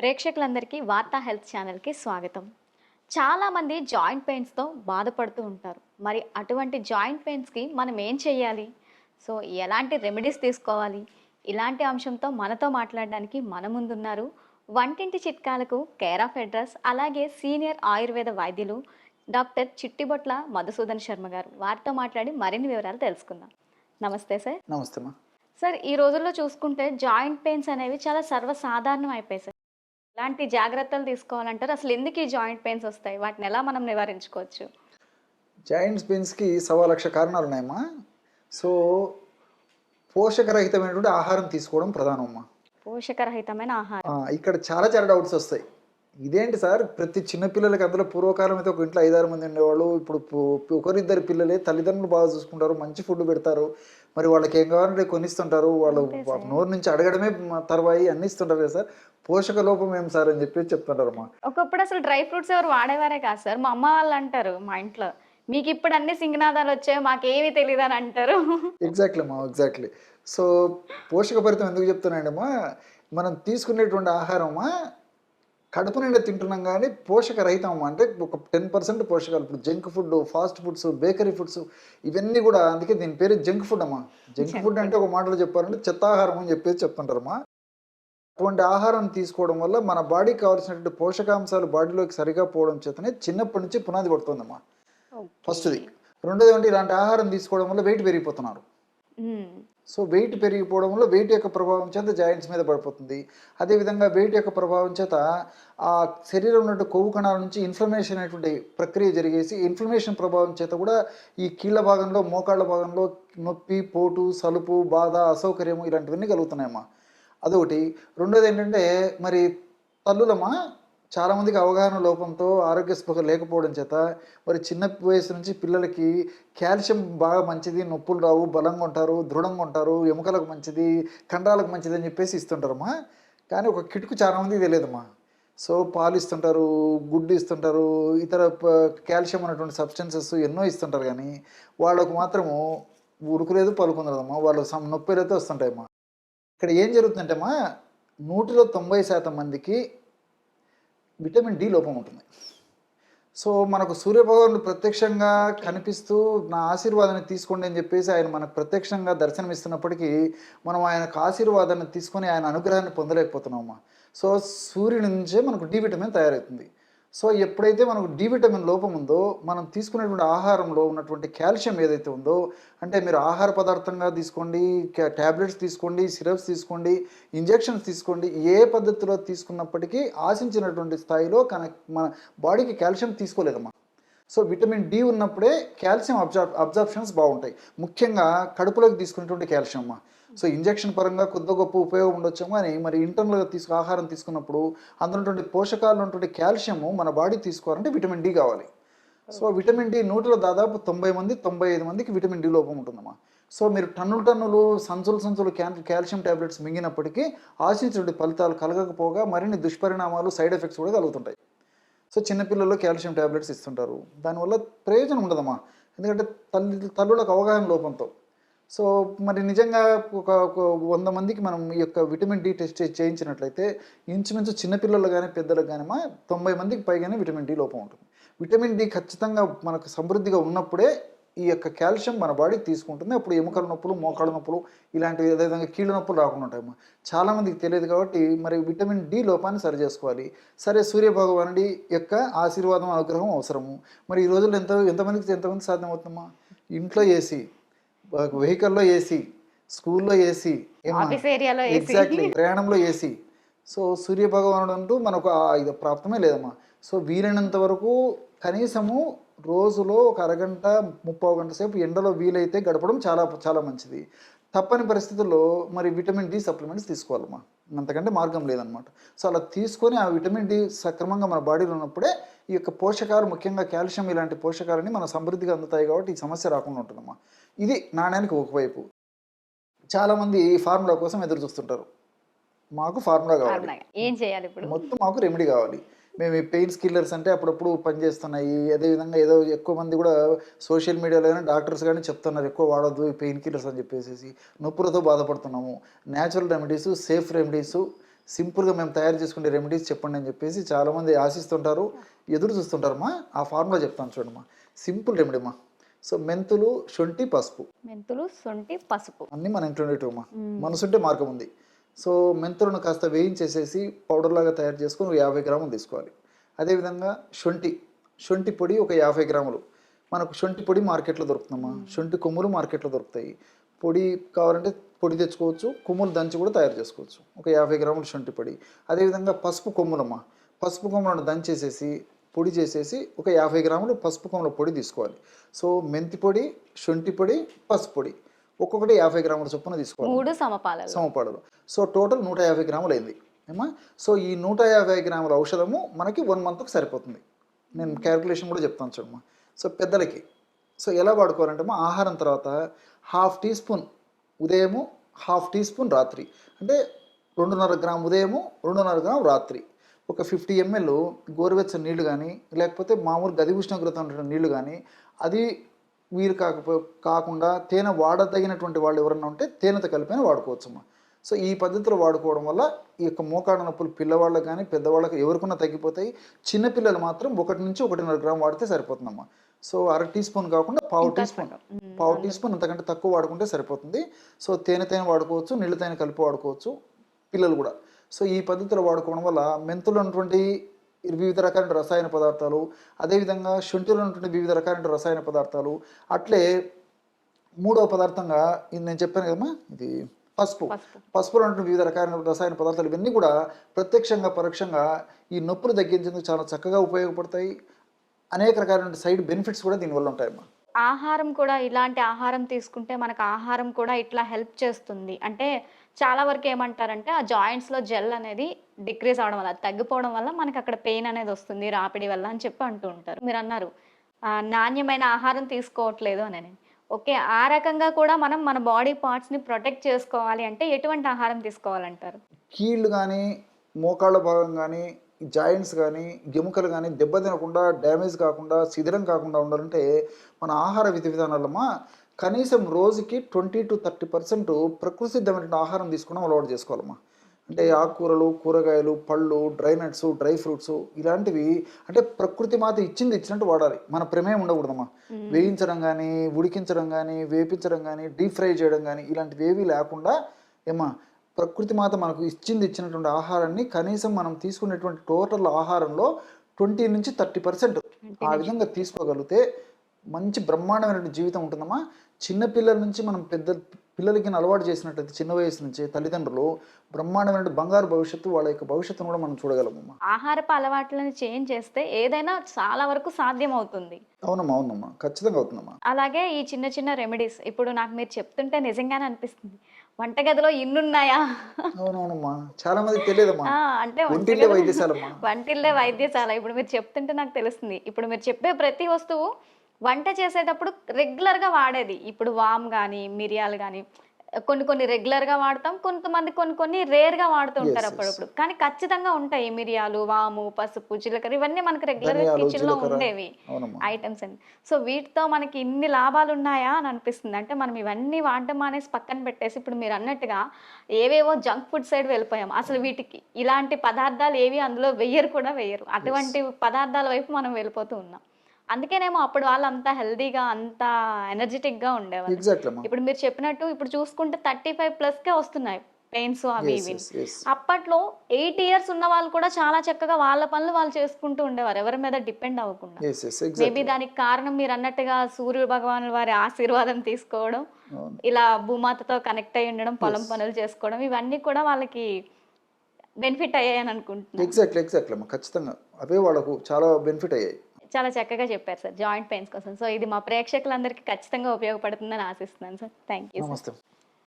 ప్రేక్షకులందరికీ వార్తా హెల్త్ ఛానల్కి స్వాగతం. చాలామంది జాయింట్ పెయిన్స్తో బాధపడుతూ ఉంటారు. మరి అటువంటి జాయింట్ పెయిన్స్కి మనం ఏం చేయాలి? సో ఎలాంటి రెమెడీస్ తీసుకోవాలి? ఇలాంటి అంశంతో మనతో మాట్లాడడానికి మన ముందున్నారు వంటింటి చిట్కాలకు కేర్ ఆఫ్ అడ్రస్ అలాగే సీనియర్ ఆయుర్వేద వైద్యులు డాక్టర్ చిట్టిబొట్ల మధుసూదన్ శర్మ గారు. వారితో మాట్లాడి మరిన్ని వివరాలు తెలుసుకుందాం. నమస్తే సార్. నమస్తే సార్ ఈ రోజుల్లో చూసుకుంటే జాయింట్ పెయిన్స్ అనేవి చాలా సర్వసాధారణం అయిపోయాయి సార్. ఎలాంటి జాగ్రత్తలు తీసుకోవాలంటారు? అసలు ఎందుకు ఈ జాయింట్ పెయిన్స్ వస్తాయి? వాటిని ఎలా మనం నివారించుకోవచ్చు? జాయింట్స్ పెయిన్స్కి సవా లక్ష కారణాలు ఉన్నాయమ్మా. సో పోషకరహితమైనటువంటి ఆహారం తీసుకోవడం ప్రధానం అమ్మా పోషకరహితమైన ఆహారం. ఇక్కడ చాలా చాలా డౌట్స్ వస్తాయి. ఇదేంటి సార్? ప్రతి చిన్న పిల్లలకి అందులో పూర్వకాలం అయితే ఒక ఇంట్లో ఐదారు మంది ఉండేవాళ్ళు. ఇప్పుడు ఒకరిద్దరు పిల్లలే తల్లిదండ్రులు బాగా చూసుకుంటారు మంచి ఫుడ్ పెడతారు. మరి వాళ్ళకి ఏం కావాలంటే కొనిస్తుంటారు. వాళ్ళు. నోరు నుంచి అడగడమే మ- తర్వాయి అన్ని ఇస్తుంటారు కదా సార్. పోషక లోపం ఏం సార్ అని చెప్పి చెప్తుంటారు అమ్మా ఒకప్పుడు అసలు డ్రై ఫ్రూట్స్ ఎవరు వాడేవారే కాదు సార్. మా అమ్మ వాళ్ళు అంటారు మా ఇంట్లో మీకు ఇప్పుడు అన్ని సింగనాదాలు వచ్చాయి మాకేమీ తెలియదు అని అంటారు. ఎగ్జాక్ట్లీ అమ్మా ఎగ్జాక్ట్లీ సో పోషకభరితం ఎందుకు చెప్తున్నానండమ్మా మనం తీసుకునేటువంటి ఆహారమా? కడుపు నిండా తింటున్నాం కానీ పోషకరహితం అమ్మా అంటే ఒక టెన్ పర్సెంట్ పోషకాలు. ఇప్పుడు junk food fast foods bakery foods ఇవన్నీ కూడా అందుకే దీని పేరు జంక్ ఫుడ్ అమ్మా. జంక్ ఫుడ్ అంటే ఒక మాటలో చెప్పాలంటే చెత్తాహారం అని చెప్పేసి చెప్తుంటారమ్మా. అటువంటి ఆహారం తీసుకోవడం వల్ల మన బాడీకి కావాల్సినటువంటి పోషకాంశాలు బాడీలోకి సరిగా పోవడం చేతనే చిన్నప్పటి నుంచి పునాది పడుతుందమ్మా. ఫస్ట్ది. రెండోది అంటే ఇలాంటి ఆహారం తీసుకోవడం వల్ల వెయిట్ పెరిగిపోతున్నారు. సో వెయిట్ పెరిగిపోవడం వల్ల వెయిట్ యొక్క ప్రభావం చేత జాయింట్స్ మీద పడిపోతుంది. అదేవిధంగా వెయిట్ యొక్క ప్రభావం చేత ఆ శరీరం ఉన్నట్టు కొవ్వు కణాల నుంచి ఇన్ఫ్లమేషన్ అనేటువంటి ప్రక్రియ జరిగేసి ఇన్ఫ్లమేషన్ ప్రభావం చేత కూడా ఈ కీళ్ళ భాగంలో మోకాళ్ళ భాగంలో నొప్పి పోటు సలుపు బాధ అసౌకర్యము ఇలాంటివన్నీ కలుగుతున్నాయమ్మా. అదొకటి. రెండోది ఏంటంటే మరి తల్లులమ్మా చాలామందికి అవగాహన లోపంతో ఆరోగ్య స్పృహ లేకపోవడం చేత మరి చిన్న వయసు నుంచి పిల్లలకి కాల్షియం బాగా మంచిది నొప్పులు రావు బలంగా ఉంటారు దృఢంగా ఉంటారు ఎముకలకు మంచిది కండరాలకు మంచిది అని చెప్పేసి ఇస్తుంటారమ్మా. కానీ ఒక కిటుకు చాలామందికి తెలియదమ్మా. సో పాలు ఇస్తుంటారు గుడ్డు ఇస్తుంటారు ఇతర ప- కాల్షియం అనేటువంటి సబ్స్టెన్సెస్ ఎన్నో ఇస్తుంటారు కానీ వాళ్ళకు మాత్రము ఉడుకులేదు పలుకుందరదమ్మా వాళ్ళు నొప్పిలు నొప్పిలైతే వస్తుంటాయమ్మా. ఇక్కడ ఏం జరుగుతుందంటేమ్మా నూటిలో తొంభై శాతం మందికి విటమిన్ డి లోపం ఉంటుంది. సో మనకు సూర్యభగవానుడు ప్రత్యక్షంగా కనిపిస్తూ నా ఆశీర్వాదాన్ని తీసుకోండి అని చెప్పేసి ఆయన మనకు ప్రత్యక్షంగా దర్శనమిస్తున్నప్పటికీ మనం ఆయనకు ఆశీర్వాదాన్ని తీసుకొని ఆయన అనుగ్రహాన్ని పొందలేకపోతున్నామా సో సూర్యుడి నుంచే మనకు డి విటమిన్ తయారవుతుంది. సో ఎప్పుడైతే మనకు డి విటమిన్ లోపం ఉందో మనం తీసుకునేటువంటి ఆహారంలో ఉన్నటువంటి కాల్షియం ఏదైతే ఉందో అంటే మీరు ఆహార పదార్థంగా తీసుకోండి ట్యాబ్లెట్స్ తీసుకోండి సిరప్స్ తీసుకోండి ఇంజెక్షన్స్ తీసుకోండి ఏ పద్ధతిలో తీసుకున్నప్పటికీ ఆశించినటువంటి స్థాయిలో కన మన బాడీకి కాల్షియం తీసుకోలేదమ్మా. సో విటమిన్ డి ఉన్నప్పుడే కాల్షియం అబ్జార్ అబ్జార్ప్షన్స్ బాగుంటాయి. ముఖ్యంగా కడుపులోకి తీసుకునేటువంటి కాల్షియం అమ్మా సో ఇంజెక్షన్ పరంగా కొద్ది గొప్ప ఉపయోగం ఉండొచ్చు కానీ మరి ఇంటర్నల్గా తీసుకు ఆహారం తీసుకున్నప్పుడు అందులోటువంటి పోషకాలు ఉన్నటువంటి కాల్షియము మన బాడీ తీసుకోవాలంటే విటమిన్ డి కావాలి. సో విటమిన్ డి నూటిలో దాదాపు తొంభై మంది తొంభై ఐదు మందికి విటమిన్ డి లోపం ఉంటుందమ్మా. సో మీరు టన్నులు టన్నులు సంచులు సంచులు క్యాన్ కాల్షియం టాబ్లెట్స్ మింగినప్పటికీ ఆశించిన ఫలితాలు కలగకపోగా మరిన్ని దుష్పరిణామాలు సైడ్ ఎఫెక్ట్స్ కూడా కలుగుతుంటాయి. సో చిన్నపిల్లల్లో కాల్షియం టాబ్లెట్స్ ఇస్తుంటారు. దానివల్ల ప్రయోజనం ఉండదమ్మా. ఎందుకంటే తల్లి తల్లులకు అవగాహన లోపంతో. సో మరి నిజంగా ఒక వంద మందికి మనం ఈ యొక్క విటమిన్ డి టెస్ట్ చేయించినట్లయితే ఇంచుమించు చిన్నపిల్లలు కానీ పెద్దలకు కానీ మా తొంభై మందికి పైగానే విటమిన్ డి లోపం ఉంటుంది. విటమిన్ డి ఖచ్చితంగా మనకు సమృద్ధిగా ఉన్నప్పుడే ఈ యొక్క కాల్షియం మన బాడీ తీసుకుంటుంది. అప్పుడు ఎముకల నొప్పులు మోకాళ్ళ నొప్పులు ఇలాంటివి అదేవిధంగా కీళ్ళ నొప్పులు రాకుండా ఉంటాయమ్మా చాలామందికి తెలియదు కాబట్టి మరి విటమిన్ డి లోపాన్ని సరి చేసుకోవాలి. సరే సూర్య భగవానుడి యొక్క ఆశీర్వాదం అనుగ్రహం అవసరము. మరి ఈ రోజుల్లో ఎంత ఎంతమందికి ఎంతమంది సాధ్యమవుతుందమ్మా? ఇంట్లో ఏసీ వెహికల్లో ఏసీ స్కూల్లో ఏసీ ఎగ్జాక్ట్లీ ప్రయాణంలో ఏసీ. సో సూర్య భగవానుడు అంటూ మనకు ఆ ఇది ప్రాప్తమే లేదమ్మా. సో వీలైనంత వరకు కనీసము రోజులో ఒక అరగంట ముప్పై గంట సేపు ఎండలో వీలైతే గడపడం చాలా చాలా మంచిది. తప్పని పరిస్థితుల్లో మరి విటమిన్ డి సప్లిమెంట్స్ తీసుకోవాలమ్మా. అంతకంటే మార్గం లేదనమాట సో అలా తీసుకొని ఆ విటమిన్ డి సక్రమంగా మన బాడీలో ఉన్నప్పుడే ఈ యొక్క పోషకాలు ముఖ్యంగా కాల్షియం ఇలాంటి పోషకాలని మన సమృద్ధిగా అందుతాయి కాబట్టి ఈ సమస్య రాకుండా ఉంటుందమ్మా. ఇది నాణ్యానికి ఒకవైపు చాలామంది ఫార్ములా కోసం ఎదురు చూస్తుంటారు. మాకు ఫార్ములా కావాలి? ఏం చేయాలి ఇప్పుడు? మొత్తం మాకు రెమెడీ కావాలి. మేము ఈ పెయిన్ కిల్లర్స్ అంటే అప్పుడప్పుడు పనిచేస్తున్నాయి. అదేవిధంగా ఏదో ఎక్కువ మంది కూడా సోషల్ మీడియాలో కానీ డాక్టర్స్ కానీ చెప్తున్నారు ఎక్కువ వాడొద్దు ఈ పెయిన్ కిల్లర్స్ అని చెప్పేసి నొప్పులతో బాధపడుతున్నాము. న్యాచురల్ రెమెడీస్ సేఫ్ రెమెడీస్ సింపుల్గా మేము తయారు చేసుకునే రెమెడీస్ చెప్పండి అని చెప్పేసి చాలామంది ఆశిస్తుంటారు ఎదురు చూస్తుంటారమ్మా. ఆ ఫార్ములా చెప్తాను చూడమ్మా. సింపుల్ రెమెడీ అమ్మా. సో మెంతులు శొంఠి పసుపు. మెంతులు శొంఠి పసుపు. అన్నీ మన ఇంట్లో ఉండేటివమ్మా మనసుంటే మార్గం ఉంది. సో మెంతులను కాస్త వేయించేసేసి పౌడర్ లాగా తయారు చేసుకొని ఒక యాభై గ్రాములు తీసుకోవాలి. అదేవిధంగా శొంఠి. శొంఠి పొడి ఒక యాభై గ్రాములు. మనకు శొంఠి పొడి మార్కెట్లో దొరుకుతుందమ్మా. శొంఠి కొమ్ములు మార్కెట్లో దొరుకుతాయి. పొడి కావాలంటే పొడి తెచ్చుకోవచ్చు కొమ్ములు దంచి కూడా తయారు చేసుకోవచ్చు. ఒక యాభై గ్రాములు శొంఠి పొడి. అదేవిధంగా పసుపు కొమ్ములమ్మా. పసుపు కొమ్ములను దంచేసేసి పొడి చేసేసి ఒక యాభై గ్రాములు పసుపు కొమ్ముల పొడి తీసుకోవాలి. సో మెంతి పొడి శొంఠి పొడి పసుపు పొడి. ఒక్కొక్కటి యాభై గ్రాముల చొప్పున తీసుకోవాలి. మూడు సమపాలలు. సమపాడలు సో టోటల్ నూట యాభై గ్రాములు అయింది. ఏమా సో ఈ నూట యాభై గ్రాముల ఔషధము మనకి వన్ మంత్కి సరిపోతుంది. నేను క్యాల్కులేషన్ కూడా చెప్తాను చూడమ్మా. సో పెద్దలకి. సో ఎలా వాడుకోవాలంటే మా ఆహారం తర్వాత హాఫ్ టీ స్పూన్ ఉదయము హాఫ్ టీ స్పూన్ రాత్రి. అంటే రెండున్నర గ్రామ్ ఉదయము రెండున్నర గ్రామ్ రాత్రి. ఒక ఫిఫ్టీ ఎంఎల్ గోరువెచ్చని నీళ్ళు కానీ లేకపోతే మామూలు గది ఉష్ణోగ్రత ఉన్న నీళ్ళు కానీ అది వీరు కాకపో కాకుండా తేనె వాడదగినటువంటి వాళ్ళు ఎవరన్నా ఉంటే తేనెతో కలిపిన వాడుకోవచ్చమ్మా. సో ఈ పద్ధతిలో వాడుకోవడం వల్ల ఈ యొక్క మోకాళ్ళ నొప్పులు పిల్లవాళ్ళకి కానీ పెద్దవాళ్ళకి ఎవరికన్నా తగ్గిపోతాయి. చిన్నపిల్లలు మాత్రం ఒకటి నుంచి ఒకటిన్నర గ్రామ్ వాడితే సరిపోతుందమ్మా. సో అర టీ స్పూన్ కాకుండా పావు టీ స్పూన్. పావు టీ స్పూన్ అంతకంటే తక్కువ వాడుకుంటే సరిపోతుంది. సో తేనె తేనె వాడుకోవచ్చు నీళ్ళ తేనె కలిపి వాడుకోవచ్చు పిల్లలు కూడా. సో ఈ పద్ధతిలో వాడుకోవడం వల్ల మెంతులు ఉన్నటువంటి వివిధ రకాల రసాయన పదార్థాలు అదేవిధంగా శొంఠిలో ఉన్నటువంటి వివిధ రకాల రసాయన పదార్థాలు అట్లే మూడవ పదార్థంగా ఇది నేను చెప్పాను కదమ్మా ఇది పసుపు. పసుపు. పసుపులో ఉన్నటువంటి వివిధ రకాల రసాయన పదార్థాలు ఇవన్నీ కూడా ప్రత్యక్షంగా పరోక్షంగా ఈ నొప్పులు తగ్గించేందుకు చాలా చక్కగా ఉపయోగపడతాయి. అనేక రకాలైన సైడ్ బెనిఫిట్స్ కూడా దీనివల్ల ఉంటాయమ్మా. ఆహారం కూడా ఇలాంటి ఆహారం తీసుకుంటే మనకు ఆహారం కూడా ఇట్లా హెల్ప్ చేస్తుంది. అంటే చాలా వరకు ఏమంటారంటే ఆ జాయింట్స్లో జెల్ అనేది డిక్రీజ్ అవడం వల్ల తగ్గిపోవడం వల్ల మనకి అక్కడ పెయిన్ అనేది వస్తుంది రాపిడి వల్ల అని చెప్పి అంటూ ఉంటారు. మీరు అన్నారు నాణ్యమైన ఆహారం తీసుకోవట్లేదు అని ఓకే ఆ రకంగా కూడా మనం మన బాడీ పార్ట్స్ని ప్రొటెక్ట్ చేసుకోవాలి అంటే ఎటువంటి ఆహారం తీసుకోవాలంటారు? కీళ్ళు కానీ మోకాళ్ళ భాగం కానీ జాయింట్స్ కానీ ఎముకలు కానీ దెబ్బతినకుండా డ్యామేజ్ కాకుండా శిథిలం కాకుండా ఉండాలంటే మన ఆహార విధి విధానాలమ్మా కనీసం రోజుకి ట్వంటీ టు థర్టీ పర్సెంట్ ప్రకృతి సిద్ధమైనటువంటి ఆహారం తీసుకోవడం అలవాటు చేసుకోవాలమ్మా. అంటే ఆకుకూరలు కూరగాయలు పళ్ళు డ్రై నట్స్ డ్రై ఫ్రూట్స్ ఇలాంటివి అంటే ప్రకృతి మాత ఇచ్చింది ఇచ్చినట్టు వాడాలి. మన ప్రమేయం ఉండకూడదమ్మా. వేయించడం కానీ ఉడికించడం కానీ వేపించడం కానీ డీప్ ఫ్రై చేయడం కానీ ఇలాంటివి ఏవీ లేకుండా ఏమా ప్రకృతి మాత మనకు ఇచ్చింది ఇచ్చినటువంటి ఆహారాన్ని కనీసం మనం తీసుకునేటువంటి టోటల్ ఆహారంలో ట్వంటీ నుంచి థర్టీ పర్సెంట్. ఆ విధంగా తీసుకోగలిగితే మంచి బ్రహ్మాండమైనటువంటి జీవితం ఉంటుందమ్మా. చిన్న పిల్లల నుంచి మనం పెద్ద పిల్లలకి అలవాటు చేసినట్లయితే చిన్న వయసు నుంచి తల్లిదండ్రులు బ్రహ్మాండమైన బంగారు భవిష్యత్తు వాళ్ళ యొక్క భవిష్యత్తును కూడా మనం చూడగలమమ్మా. ఆహారపు అలవాట్లను చేంజ్ చేస్తే ఏదైనా చాలా వరకు సాధ్యం అవుతుంది అవునమ్మా అవునమ్మా. ఖచ్చితంగా అవుతుందమ్మా. అలాగే ఈ చిన్న చిన్న రెమెడీస్ ఇప్పుడు నాకు మీరు చెప్తుంటే నిజంగానే అనిపిస్తుంది. వంటగదిలో ఇన్నున్నాయా? అవునవునమ్మా. చాలా మందికి తెలియదమ్మా. ఆ, అంటే ఒంటిల్లే వంటగది- వైద్యశాలమ్మా. వంటిల్లే వైద్యశాల. ఇప్పుడు మీరు చెప్తుంటే నాకు తెలుస్తుంది. ఇప్పుడు మీరు చెప్పే ప్రతి వస్తువు వంట చేసేటప్పుడు రెగ్యులర్గా వాడేది. ఇప్పుడు వామ్ కానీ మిరియాలు కానీ కొన్ని కొన్ని రెగ్యులర్గా వాడతాం కొంతమంది కొన్ని కొన్ని రేర్గా వాడుతూ ఉంటారు. అప్పుడప్పుడు. కానీ ఖచ్చితంగా ఉంటాయి మిరియాలు వాము పసుపు జీలకర్ర ఇవన్నీ మనకి రెగ్యులర్గా కిచెన్లో. ఉండేవి ఐటమ్స్ అండి సో వీటితో మనకి ఇన్ని లాభాలు ఉన్నాయా అని అనిపిస్తుంది. అంటే మనం ఇవన్నీ వాడడం అనేసి పక్కన పెట్టేసి ఇప్పుడు మీరు అన్నట్టుగా ఏవేవో జంక్ ఫుడ్ సైడ్ వెళ్ళిపోయాం. అసలు వీటికి ఇలాంటి పదార్థాలు ఏవి అందులో వెయ్యరు కూడా వెయ్యరు. అటువంటి పదార్థాల వైపు మనం వెళ్ళిపోతూ ఉన్నాం. అందుకేనేమో అప్పుడు వాళ్ళు అంత హెల్దీగా అంత ఎనర్జెటిక్గా ఉండేవాళ్ళు ఎగ్జాక్ట్లీ ఇప్పుడు మీరు చెప్పినట్టు ఇప్పుడు చూసుకుంటే థర్టీ ఫైవ్ ప్లస్ కే వస్తున్నాయి పెయిన్స్ అవి ఇవి. అప్పట్లో ఎయిట్ ఇయర్స్ ఉన్న వాళ్ళు కూడా చాలా చక్కగా వాళ్ళ పనులు వాళ్ళు చేసుకుంటూ ఉండేవారు. ఎవరి మీద డిపెండ్ అవ్వకుండా. మేబీ. దానికి కారణం మీరు అన్నట్టుగా సూర్య భగవానుల వారి ఆశీర్వాదం తీసుకోవడం. ఇలా భూమాతతో కనెక్ట్ అయి ఉండడం పొలం పనులు చేసుకోవడం ఇవన్నీ కూడా వాళ్ళకి బెనిఫిట్ అయ్యాయని అనుకుంటున్నాను. ఎగ్జాక్ట్లీ ఎగ్జాక్ట్లీ అమ్మా ఖచ్చితంగా. అవే వాళ్ళకు చాలా బెనిఫిట్ అయ్యాయి. చాలా చక్కగా చెప్పారు సార్ జాయింట్ పెయిన్స్ కోసం. సో ఇది మా ప్రేక్షకులందరికీ ఖచ్చితంగా ఉపయోగపడుతుందని ఆశిస్తున్నాను సార్. థ్యాంక్ యూ నమస్తే.